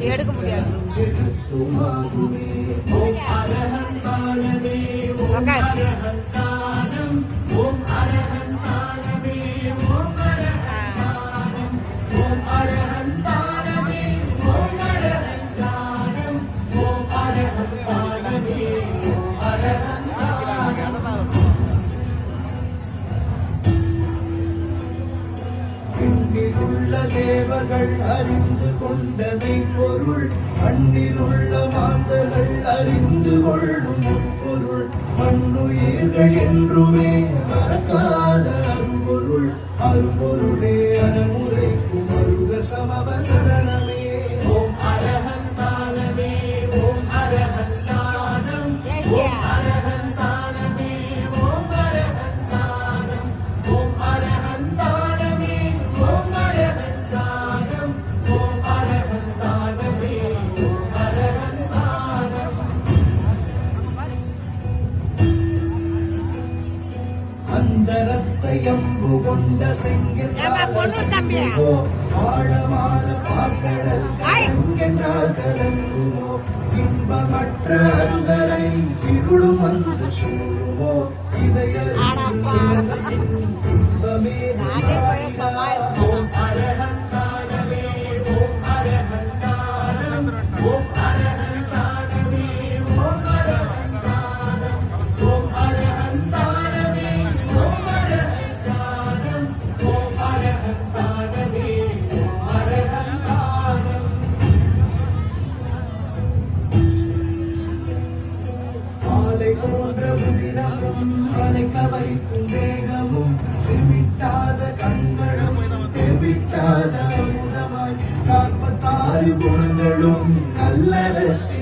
எடுக்க முடியாது. உள்ள தேவர்கள் அறிந்து கொண்டமை பொருள் மண்ணிலுள்ள மாந்தர்கள் அறிந்து கொள்ளும் பொருள் மண்ணுயிர்கள் என்றுமே மறக்காத அரும்பொருள். அரும்பொருளே அறமுறைக்கும் அருக சமவசர அம்பு கொண்ட செங்கல்? ஆழமான பாக்கடல் ஐ. கலங்கென்றால் கலங்குமோ இன்பமற்ற அருகரை இருளும் வந்து சூழுமோ ஆடாப்பா. உதிரமும் அலைக்க வைக்கும் வேகமும் செமிட்டாத கண்களும் தெவிட்டாத அமுதமாய் நாற்பத்தாறு குணங்களும் கல்லறத்தில்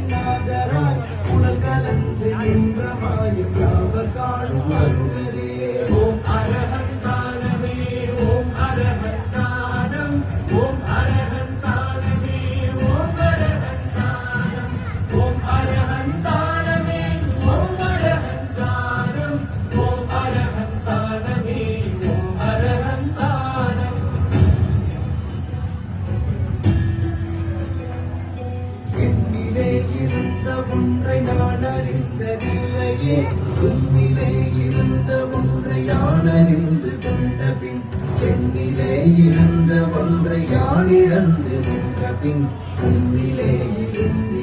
அழகே உன்னிலே இருந்த ஒன்றை யானறிந்து கொண்ட பின் என்னிலே இருந்த ஒன்றை யானிழந்து நின்ற பின் உன்னிலே இருந்து